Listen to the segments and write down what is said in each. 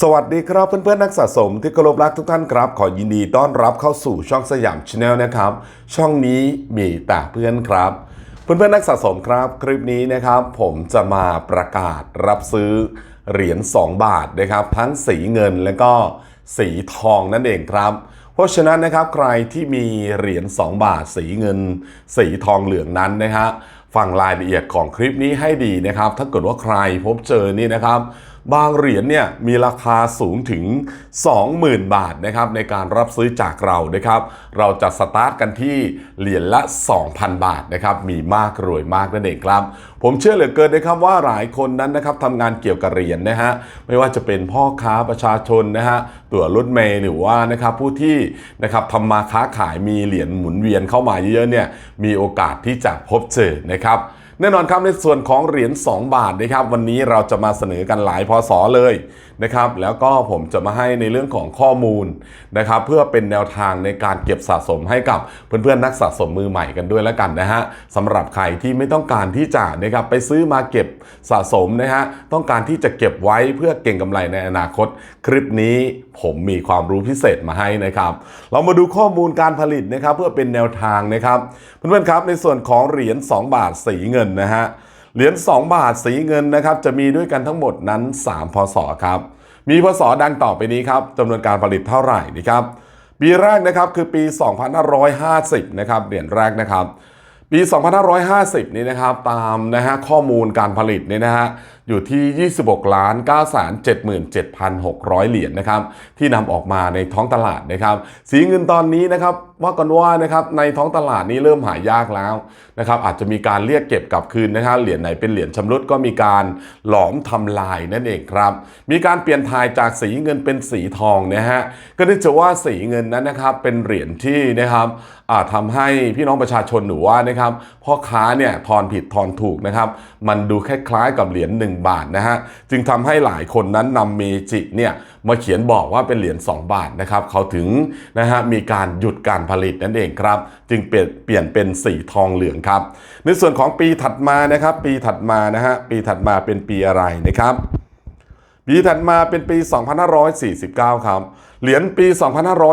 สวัสดีครับเพื่อนๆนักสะสมที่เคารพรักทุกท่านครับ ขอยินดีต้อนรับเข้าสู่ช่องสยามชาแนลนะครับ ช่องนี้มีแต่เพื่อนครับ เพื่อนๆนักสะสมครับ คลิปนี้นะครับ ผมจะมาประกาศรับซื้อเหรียญ2 บาทนะครับ ทั้งสีเงินและก็สีทองนั่นเองครับ เพราะฉะนั้นนะครับใครที่มีเหรียญ2 บาท สีเงิน สีทองเหลืองนั้นนะฮะฟังรายละเอียดของคลิปนี้ให้ดีนะครับ ถ้าเกิดว่าใครพบเจอนี่นะครับ บางเหรียญเนี่ยมีราคาสูงถึง 20,000 บาทนะครับในการรับซื้อจากเรานะครับ เราจะสตาร์ทกันที่เหรียญละ 2,000 บาทนะครับมีมากรวยมากนั่นเองครับ ผมเชื่อเหลือเกินนะครับว่าหลายคนนั้นนะครับทำงานเกี่ยวกับเหรียญนะฮะไม่ว่าจะเป็นพ่อค้าประชาชนนะฮะตัวรถเมล์หรือว่านะครับผู้ที่นะครับทำมาค้าขายมีเหรียญหมุนเวียนเข้ามาเยอะๆเนี่ยมีโอกาสที่จะพบเจอนะครับ แน่นอนครับในส่วนของเหรียญ2 บาทนะครับวันนี้เราจะมาเสนอกันหลายพศเลยนะครับแล้วก็ผมจะมาให้ในเรื่องของข้อมูลนะครับเพื่อเป็นแนวทางในการเก็บสะสมให้กับเพื่อนๆนักสะสมมือใหม่กันด้วยแล้วกันนะฮะสำหรับใครที่ไม่ต้องการที่จะนะครับไปซื้อมาเก็บสะสมนะฮะต้องการที่จะเก็บไว้เพื่อเก่งกำไรในอนาคต คลิปนี้ผมมีความรู้พิเศษมาให้นะครับเรามาดูข้อมูลการผลิตนะครับเพื่อเป็นแนวทางนะครับเพื่อนๆครับในส่วนของเหรียญ2 บาทสีเงินนะฮะเหรียญ2บาทสีเงินนะครับจะมีด้วยกันทั้งหมดนั้น 3 พศครับมีพศดังต่อไปนี้ครับจำนวนการผลิตเท่าไหร่นะครับปีแรกนะครับคือปี 2550 นะครับเหรียญแรกนะครับ ปี 2550 นี้นะครับตามนะฮะข้อมูลการผลิตเนี่ยนะฮะอยู่ที่ 26ล้าน9 77,600 เหรียญนะครับที่นำออกมาในท้องตลาดนะครับ สีเงินตอนนี้นะครับ ว่ากันว่านะครับในท้องตลาดนี้เริ่มหายากแล้วนะครับอาจจะมีการเรียกเก็บกลับคืนนะครับเหรียญไหนเป็นเหรียญชำรุดก็มีการหลอมทำลายนั่นเองครับมีการเปลี่ยนถ่ายจากสีเงินเป็นสีทองนะฮะก็เนื่องจากว่าสีเงินนั้นนะครับเป็นเหรียญที่นะครับอ่าทำให้พี่น้องประชาชนหรือว่านะครับพ่อค้าเนี่ยทอนผิดทอนถูกนะครับมันดูคล้ายๆกับเหรียญ1บาทนะฮะจึงทำให้หลายคนนั้นนำเมจิเนี่ย มาเขียนบอกว่าเป็นเหรียญ2 บาทนะครับเขาถึงนะฮะมีการหยุดการผลิตนั่นเองครับ จึงเปลี่ยนเปลี่ยนเป็นสีทองเหลืองครับ ในส่วนของปีถัดมานะครับปีถัดมานะฮะปีถัดมาเป็นปีอะไรนะครับปีถัดมาเป็นปี 2549 ครับ เหรียญปี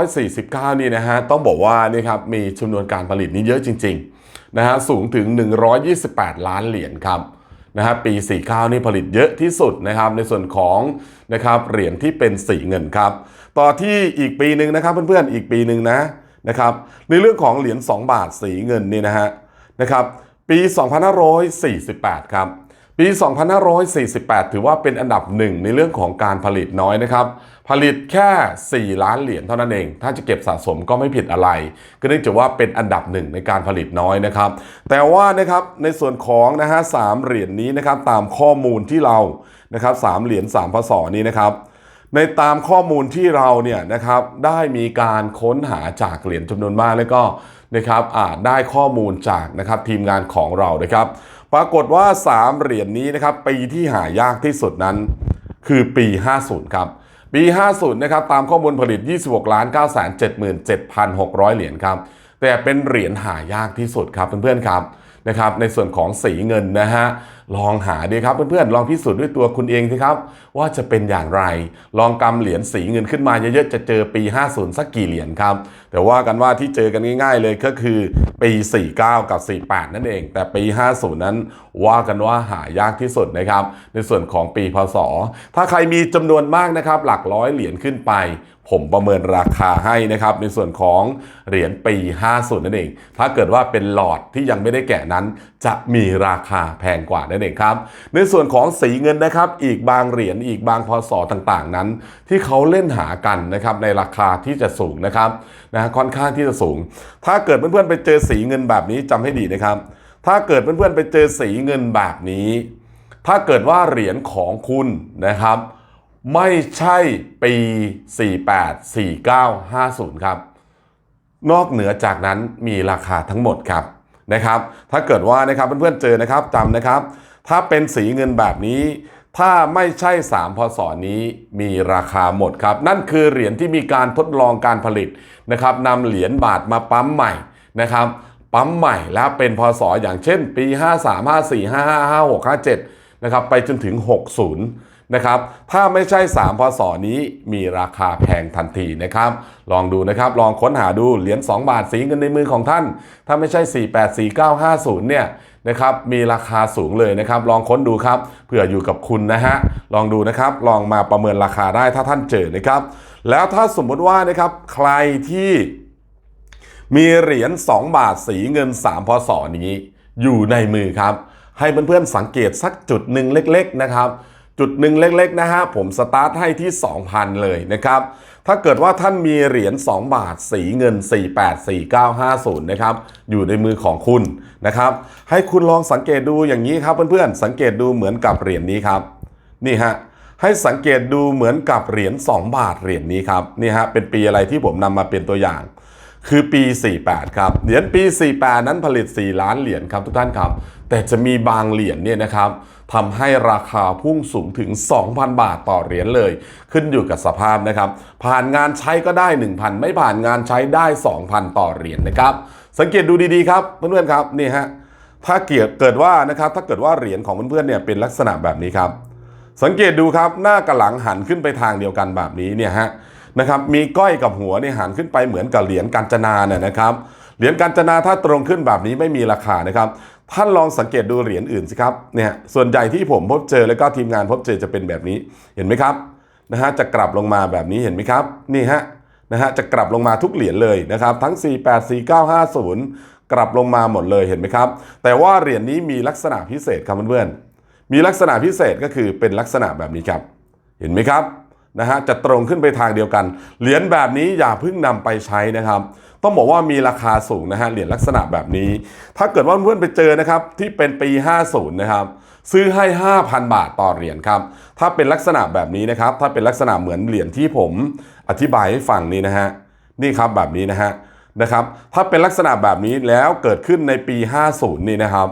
2549 นี่นะฮะ ต้องบอกว่านี่ครับ มีจำนวนการผลิตนี่เยอะจริง ๆ นะฮะ สูงถึง 128 ล้านเหรียญครับ นะครับปี 49 นี่ผลิตเยอะที่สุดนะครับในส่วนของนะครับเหรียญที่เป็นสีเงินครับต่อที่อีกปีหนึ่งนะครับเพื่อนๆอีกปีหนึ่งนะนะครับในเรื่องของเหรียญ2บาทสีเงินนี่นะฮะนะครับปี 2548 ครับ ปี 2548 ถือว่าเป็นอันดับหนึ่งในเรื่องของการผลิตน้อยนะครับ ผลิตแค่ 4 ล้านเหรียญเท่านั้นเอง ถ้าจะเก็บสะสมก็ไม่ผิดอะไร ก็เนื่องจากว่าเป็นอันดับหนึ่งในการผลิตน้อยนะครับ แต่ว่านะครับในส่วนของนะฮะสเหรียญนี้นะครับตามข้อมูลที่เรานะครับสเหรียญสามพศนี้นะครับในตามข้อมูลที่เราเนี่ยนะครับได้มีการค้นหาจากเหรียญจำนวนมากแล้วก็นะครับอ่าได้ข้อมูลจากนะครับทีมงานของเรานะครับ ปรากฏว่า 3 เหรียญนี้นะครับปีที่หายากที่สุดนั้น คือปี 50 ครับ ปี 50 นะครับตามข้อมูลผลิต 26ล้าน9 7 7 6 0 0 เหรียญครับ แต่เป็นเหรียญหายากที่สุดครับเพื่อนๆครับ นะครับในส่วนของสีเงินนะฮะลองหาดีครับเพื่อนๆลองพิสูจน์ด้วยตัวคุณเองสิครับ ว่าจะเป็นอย่างไร ลองกำเหรียญสีเงินขึ้นมาเยอะๆจะเจอปี 50 สักกี่เหรียญครับ แต่ว่ากันว่าที่เจอกันง่าย ๆ เลยก็คือปี 49 กับ 48 นั่นเอง แต่ปี 50 นั้นว่ากันว่าหายากที่สุดนะครับ ในส่วนของปีพศ ถ้าใครมีจำนวนมากนะครับ หลักร้อยเหรียญขึ้นไป ผมประเมินราคาให้นะครับ ในส่วนของเหรียญปี 50 นั่นเอง ถ้าเกิดว่าเป็นหลอดที่ยังไม่ได้แกะนั้น จะมีราคาแพงกว่านั่นเองครับ ในส่วนของสีเงินนะครับ อีกบางเหรียญอีกบางพศต่างๆนั้น ที่เขาเล่นหากันนะครับในราคาที่จะสูงนะครับนะค่อนข้างที่จะสูง ถ้าเกิดเพื่อนๆไปเจอสีเงินแบบนี้จำให้ดีนะครับ ถ้าเกิดเพื่อนๆไปเจอสีเงินแบบนี้ ถ้าเกิดว่าเหรียญของคุณนะครับ ไม่ใช่ปี 48 49 50 ครับ นอกเหนือจากนั้นมีราคาทั้งหมดครับนะครับ ถ้าเกิดว่านะครับเพื่อนๆเจอนะครับจำนะครับ ถ้าเป็นสีเงินแบบนี้ ถ้าไม่ใช่ 3 พศนี้มีราคาหมดครับ นั่นคือเหรียญที่มีการทดลองการผลิตนะครับนำเหรียญบาทมาปั๊มใหม่นะครับ ปั๊มใหม่แล้วเป็นพศอย่างเช่น ปี 53 54 55 56 57นะครับไปจนถึง 60 นะครับ ถ้าไม่ใช่ 3 พศนี้มีราคาแพงทันทีนะครับ ลองดูนะครับ ลองค้นหาดูเหรียญ2 บาทสีเงินในมือของท่าน ถ้าไม่ใช่ 484950 เนี่ยนะครับมีราคาสูงเลยนะครับ ลองค้นดูครับเผื่ออยู่กับคุณนะฮะลองดูนะครับ ลองมาประเมินราคาได้ถ้าท่านเจอนะครับ แล้วถ้าสมมุติว่านะครับใครที่มีเหรียญ2 บาทสีเงิน 3 พศนี้ อยู่ในมือครับ ให้เพื่อนๆสังเกตสักจุดหนึ่งเล็ก ๆนะครับ จุดหนึ่งเล็กๆนะฮะผมสตาร์ทให้ที่ 2,000 เลยนะครับ ถ้าเกิดว่าท่านมีเหรียญ 2 บาทสีเงิน 484950 นะครับ อยู่ในมือของคุณนะครับ ให้คุณลองสังเกตดูอย่างนี้ครับเพื่อนๆ สังเกตดูเหมือนกับเหรียญนี้ครับ นี่ฮะให้สังเกตดูเหมือนกับเหรียญ 2 บาทเหรียญนี้ครับนี่ฮะเป็นปีอะไรที่ผมนำมาเป็นตัวอย่าง คือปี 48 ครับเหรียญปี 48 นั้นผลิต 4 ล้านเหรียญครับทุกท่านครับ แต่จะมีบางเหรียญเนี่ยนะครับทำให้ราคาพุ่งสูงถึง 2,000 บาทต่อเหรียญเลย ขึ้นอยู่กับสภาพนะครับ ผ่านงานใช้ก็ได้ 1,000 ไม่ผ่านงานใช้ได้ 2,000 ต่อเหรียญนะครับ สังเกตดูดีๆครับเพื่อนๆครับนี่ฮะถ้าเกิดเกิดว่านะครับถ้าเกิดว่าเหรียญของเพื่อนๆเนี่ยเป็นลักษณะแบบนี้ครับ สังเกตดูครับหน้ากับหลังหันขึ้นไปทางเดียวกันแบบนี้เนี่ยฮะนะครับมีก้อยกับหัวเนี่ยหันขึ้นไปเหมือนกับเหรียญกาญจนาเนี่ยนะครับเหรียญกาญจนาถ้าตรงขึ้นแบบนี้ไม่มีราคานะครับ ท่านลองสังเกตดูเหรียญอื่นสิครับเนี่ยส่วนใหญ่ที่ผมพบเจอแล้วก็ทีมงานพบเจอจะเป็นแบบนี้เห็นไหมครับนะฮะจะกลับลงมาแบบนี้เห็นไหมครับนี่ฮะนะฮะจะกลับลงมาทุกเหรียญเลยนะครับทั้ง 484950 กลับลงมาหมดเลยเห็นไหมครับ แต่ว่าเหรียญนี้มีลักษณะพิเศษครับเพื่อนๆมีลักษณะพิเศษก็คือเป็นลักษณะแบบนี้ครับ เห็นไหมครับ นะฮะจะตรงขึ้นไปทางเดียวกัน เหรียญแบบนี้อย่าเพิ่งนำไปใช้นะครับ ต้องบอกว่ามีราคาสูงนะฮะเหรียญลักษณะแบบนี้ ถ้าเกิดว่าเพื่อนไปเจอนะครับที่เป็นปี 50 นะครับ ซื้อให้ 5,000 บาทต่อเหรียญครับถ้าเป็นลักษณะแบบนี้นะครับ ถ้าเป็นลักษณะเหมือนเหรียญที่ผมอธิบายให้ฟังนี้นะฮะนี่ครับแบบนี้นะฮะนะครับ ถ้าเป็นลักษณะแบบนี้แล้วเกิดขึ้นในปี 50 นี่นะครับ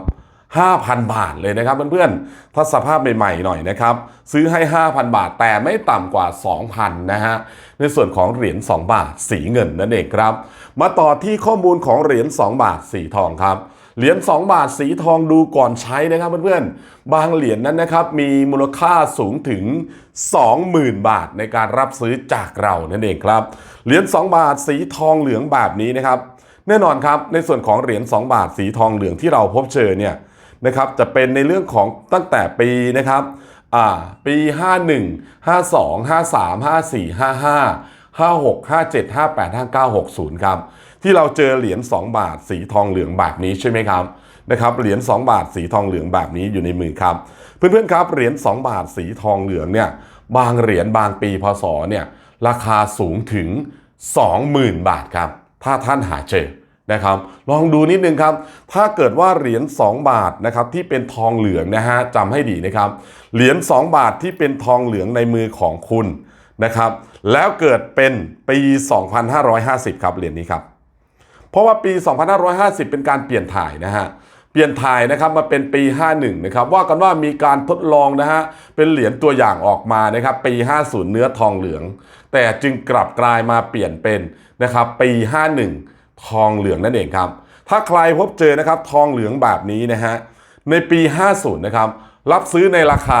5,000 บาทเลยนะครับเพื่อนๆถ้าสภาพใหม่ๆหน่อยนะครับ ซื้อให้ 5,000 บาทแต่ไม่ต่ำกว่า 2,000 นะฮะ ในส่วนของเหรียญ 2 บาทสีเงินนั่นเองครับ มาต่อที่ข้อมูลของเหรียญ 2 บาทสีทองครับเหรียญ2บาทสีทองดูก่อนใช้นะครับเพื่อนๆ บางเหรียญนั้นนะครับมีมูลค่าสูงถึง 20,000 บาทในการรับซื้อจากเรานั่นเองครับ เหรียญ2บาทสีทองเหลืองแบบนี้นะครับ แน่นอนครับในส่วนของเหรียญ2บาทสีทองเหลืองที่เราพบเจอเนี่ย นะครับจะเป็นในเรื่องของตั้งแต่ปีนะครับอ่าปี 51 52 53 54 55 56 57 58 59 60 ครับ ที่เราเจอเหรียญ2บาทสีทองเหลืองแบบนี้ใช่ไหมครับนะครับเหรียญ2บาทสีทองเหลืองแบบนี้อยู่ในมือครับ เพื่อนๆครับเหรียญ2บาทสีทองเหลืองเนี่ยบางเหรียญบางปีพศเนี่ยราคาสูงถึง 20,000 บาทครับ ถ้าท่านหาเจอ นะครับลองดูนิดนึงครับ ถ้าเกิดว่าเหรียญ2บาทนะครับที่เป็นทองเหลืองนะฮะจำให้ดีนะครับเหรียญ2บาทที่เป็นทองเหลืองในมือของคุณนะครับแล้วเกิดเป็นปี 2550 ครับเหรียญนี้ครับ เพราะว่าปี 2550 เป็นการเปลี่ยนถ่ายนะฮะเปลี่ยนถ่ายนะครับมาเป็นปี 51 นะครับว่ากันว่ามีการทดลองนะฮะเป็นเหรียญตัวอย่างออกมานะครับปี 50 เนื้อทองเหลือง แต่จึงกลับกลายมาเปลี่ยนเป็นนะครับปี 51 ทองเหลืองนั่นเองครับ ถ้าใครพบเจอนะครับทองเหลืองแบบนี้นะฮะในปี 50 นะครับรับซื้อในราคา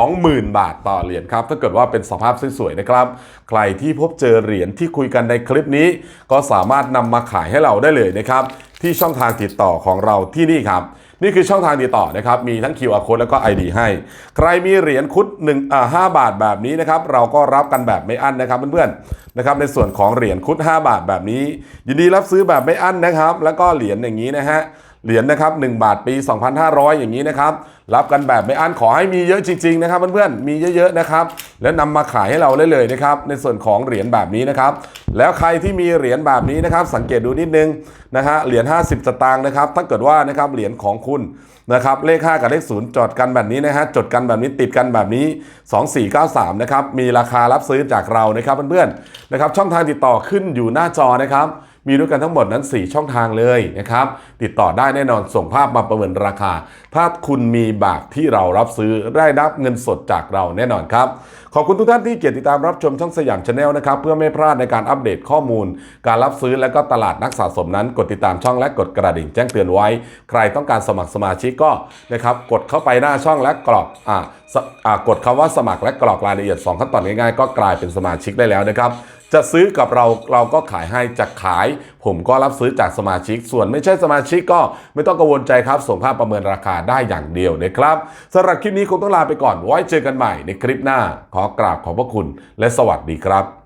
20,000 บาทต่อเหรียญครับ ถ้าเกิดว่าเป็นสภาพสวยๆนะครับ ใครที่พบเจอเหรียญที่คุยกันในคลิปนี้ ก็สามารถนำมาขายให้เราได้เลยนะครับ ที่ช่องทางติดต่อของเราที่นี่ครับ นี่คือช่องทางติดต่อนะครับ มีทั้ง QR code แล้วก็ ID ให้ ใครมีเหรียญคุด1อ่า5บาทแบบนี้นะครับ เราก็รับกันแบบไม่อั้นนะครับเพื่อนๆนะครับ ในส่วนของเหรียญคุด 5 บาทแบบนี้ ยินดีรับซื้อแบบไม่อั้นนะครับ แล้วก็เหรียญอย่างนี้นะฮะ เหรียญนะครับ1บาทปี 2,500 อย่างนี้นะครับ รับกันแบบไม่อั้นขอให้มีเยอะจริงๆนะครับเพื่อนๆมีเยอะๆนะครับ แล้วนำมาขายให้เราได้เลยนะครับ ในส่วนของเหรียญแบบนี้นะครับ แล้วใครที่มีเหรียญแบบนี้นะครับ สังเกตดูนิดนึงนะฮะเหรียญ50 สตางค์นะครับ ถ้าเกิดว่านะครับเหรียญของคุณนะครับ เลข 5 กับเลข 0 จดกันแบบนี้นะฮะจดกันแบบนี้ติดกันแบบนี้ 2493 นะครับมีราคารับซื้อจากเรานะครับเพื่อนๆนะครับ ช่องทางติดต่อขึ้นอยู่หน้าจอนะครับ มีด้วยกันทั้งหมดนั้น 4 ช่องทางเลยนะครับ ติดต่อได้แน่นอนส่งภาพมาประเมินราคา ถ้าคุณมีแบบที่เรารับซื้อได้รับเงินสดจากเราแน่นอนครับ ขอบคุณทุกท่านที่เกียรติตามรับชมช่องสยามชาแนลนะครับ เพื่อไม่พลาดในการอัปเดตข้อมูล การรับซื้อและก็ตลาดนักสะสมนั้น กดติดตามช่องและกดกระดิ่งแจ้งเตือนไว้ ใครต้องการสมัครสมาชิกก็นะครับกดเข้าไปหน้าช่องและกรอกอ่ากดคำว่าสมัครและกรอกรายละเอียดสองขั้นตอนง่ายๆ ก็กลายเป็นสมาชิกได้แล้วนะครับ จะซื้อกับเราเราก็ขายให้จะขาย ผมก็รับซื้อจากสมาชิก ส่วนไม่ใช่สมาชิกก็ไม่ต้องกังวลใจครับ ส่งภาพประเมินราคาได้อย่างเดียวนะครับสำหรับคลิปนี้คงต้องลาไปก่อนไว้เจอกันใหม่ในคลิปหน้า ขอกราบขอบพระคุณ และสวัสดีครับ